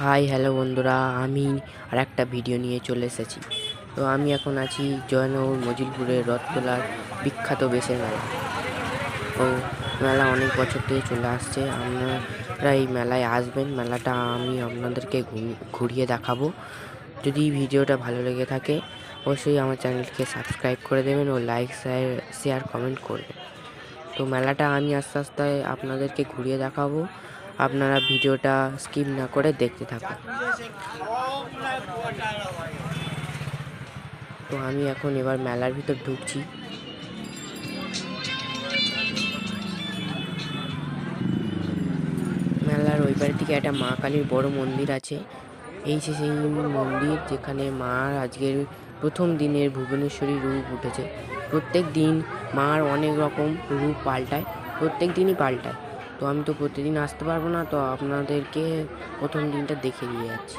Hi hello বন্ধুরা। আমি আর একটা ভিডিও নিয়ে চলে এসেছি। তো আমি এখন আছি জয়নগর মজিলপুরের রথতলার বিখ্যাত বেশের মেলা। ও মেলা অনেক বছর থেকে চলে আসছে। আপনারা এই মেলায় আসবেন। মেলাটা আমি আপনাদেরকে ঘুরিয়ে দেখাবো। যদি ভিডিওটা ভালো লেগে থাকে, অবশ্যই আমার চ্যানেলকে সাবস্ক্রাইব করে দেবেন ও লাইক, শেয়ার কমেন্ট করবেন। তো মেলাটা আমি আস্তে আস্তে আপনাদেরকে ঘুরিয়ে দেখাবো। আপনারা ভিডিওটা স্কিপ না করে দেখতে থাকুন। তো আমি এখন এবার মেলার ভিতর ঢুকছি। মেলার ওই পারের দিকে একটা মা কালীর বড় মন্দির আছে। এই যে সেই মন্দির যেখানে মার আজকের প্রথম দিনের ভুবনেশ্বরী রূপ উঠেছে। প্রত্যেক দিন মার অনেক রকম রূপ পাল্টায়, প্রত্যেক দিনই পাল্টায়। তো আমি তো প্রতিদিন আসতে পারব না, তো আপনাদেরকে প্রথম দিনটা দেখে দিয়ে যাচ্ছি।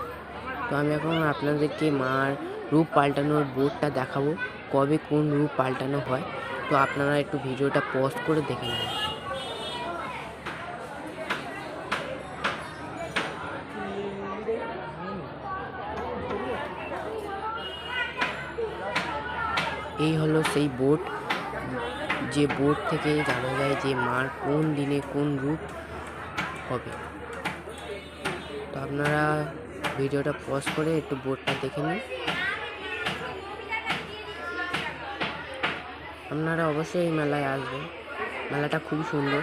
তো আমি এখন আপনাদেরকে মার রূপ পাল্টানোর বোর্ডটা দেখাবো, কবে কোন রূপ পাল্টানো হয়। তো আপনারা একটু ভিডিওটা পজ করে দেখে নেবেন এই হলো সেই বোর্ড। যে বোর্ড থেকে জানা যায় যে মার কোন দিনে কোন রূপ হবে। তো আপনারা ভিডিওটা পজ করে একটু বোর্ডটা দেখে নিন। আপনারা অবশ্যই এই মেলায় আসবেন। মেলাটা খুব সুন্দর।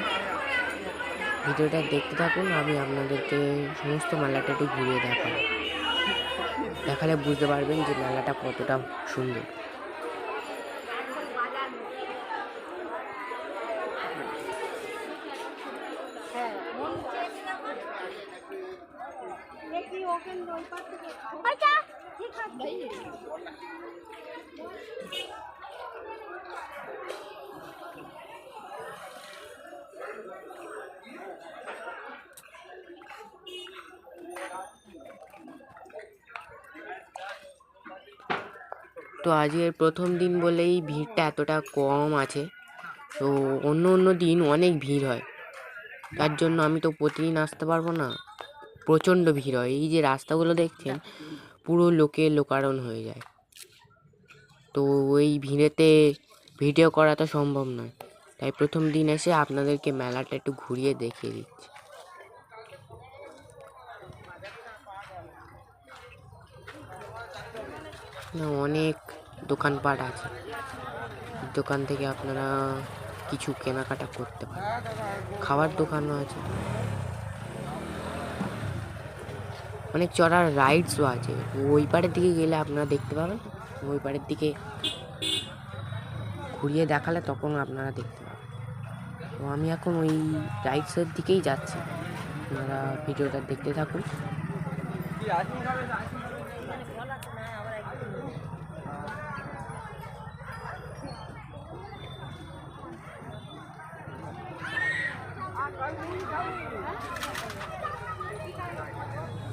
ভিডিওটা দেখতে থাকুন, আমি আপনাদেরকে সমস্ত মেলাটা একটু ঘুরিয়ে দেখাবো। দেখালে বুঝতে পারবেন যে মেলাটা কতটা সুন্দর। তো আজকের প্রথম দিন বলেই ভিড়টা এতটা কম আছে। তো অন্য অন্য দিন অনেক ভিড় হয়। তার জন্য আমি তো প্রতিদিন আসতে পারব না। প্রচণ্ড ভিড় হয়। এই যে রাস্তাগুলো দেখছেন, পুরো লোকে লোকারণ হয়ে যায়। তো ওই ভিড়েতে ভিডিও করা তো সম্ভব নয়। তাই প্রথম দিন এসে আপনাদেরকে মেলাটা একটু ঘুরিয়ে দেখিয়ে দিচ্ছি। অনেক দোকানপাট আছে। দোকান থেকে আপনারা কিছু কেনাকাটা করতে পারেন। খাবার দোকানও আছে। অনেক চড়ার রাইডসও আছে। ওই পাড়ের দিকে গেলে আপনারা দেখতে পাবেন, ওই পাড়ের দিকে ঘুরিয়ে দেখালে তখন আপনারা দেখতে পাবেন। তো আমি এখন ওই রাইডসের দিকেই যাচ্ছি। আপনারা ভিডিওটা দেখতে থাকুন। এখানে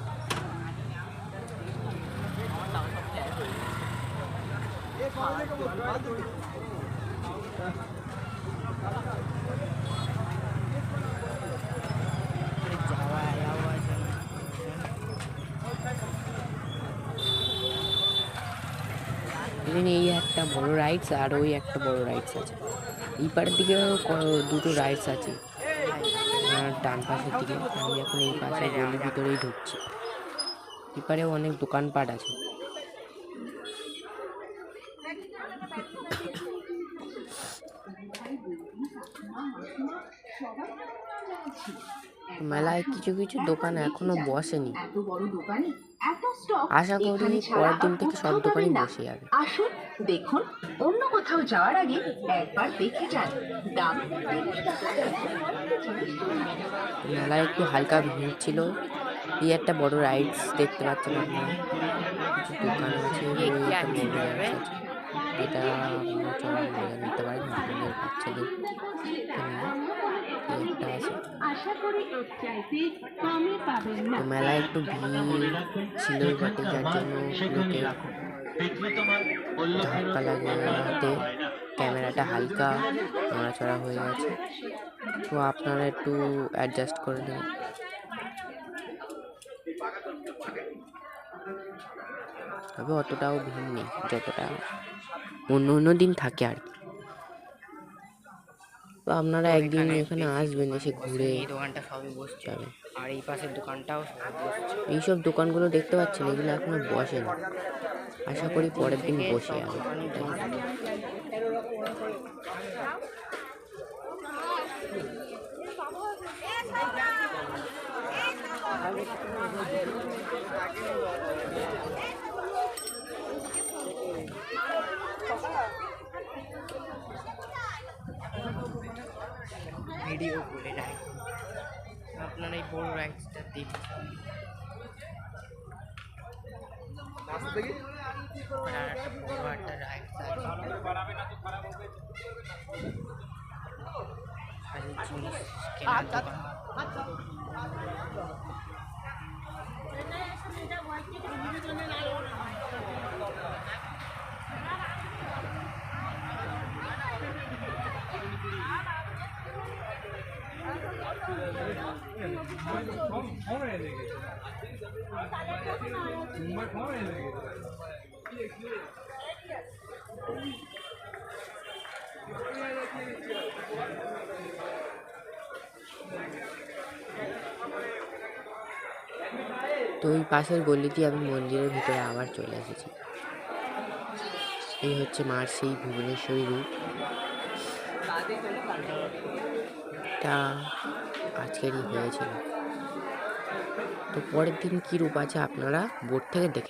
এই একটা বড় রাইডস আর ওই একটা বড় রাইডস আছে। এই পাড়ের দিকে দুটো রাইডস আছে। ডান পাশের দিকে। আমি এখন এই পাশে গলির ভিতরেই ঢুকছি। এপারেও অনেক দোকানপাট আছে। মেলায় কিছু কিছু দোকান এখনও বসেনি। এত বড় দোকানে? এত স্টক আশা করি পরের দিন থেকে সব দোকানই বসে যাবে। আসুন দেখুন অন্য কোথাও যাওয়ার আগে একবার দেখে যান। দাম মেলায় একটু হালকা ভিড় ছিল। এই একটা বড় রাইডস দেখতে পাচ্ছেন আপনারা। কিছু দোকান আছে আপনারা চড়ার নিতে পারেন আপনাদের বাচ্চাদের একটা তো মেলায় ভিড় ছিলই বটে যার জন্য লোকের ধাক্কা লাগাতে ক্যামেরাটা হালকা নড়াচড়া হয়ে গেছে। তো আপনারা একটু অ্যাডজাস্ট করে দেবেন তবে অতটাও ভিড় নেই যতটা অন্য অন্য দিন থাকে আর কি। তো আপনারা একদিন এখানে আসবেন এসে ঘুরে এই দোকানটা সবই বসছে। যাবেন। আর এই পাশের দোকানটাও এইসব দোকানগুলো দেখতে পাচ্ছেন এগুলো এখনও বসে না। আশা করি পরের দিন বসে যাবে দোকানই বসছে। ভিডিও করে রাইড আপনারা এই বড় রাইডসটা দেখুন আর একটা বড় একটা রাইড আছে আর এই জিনিস কেনার দোকান তো ওই পাশের গলিতে আমি মন্দিরের ভিতরে আবার চলে এসেছি। এই হচ্ছে মার সেই ভুবনেশ্বরী রূপ। তা আজকেরই হয়েছিল। তো পরের দিন কী রূপ আছে আপনারা বোর্ড থেকে দেখে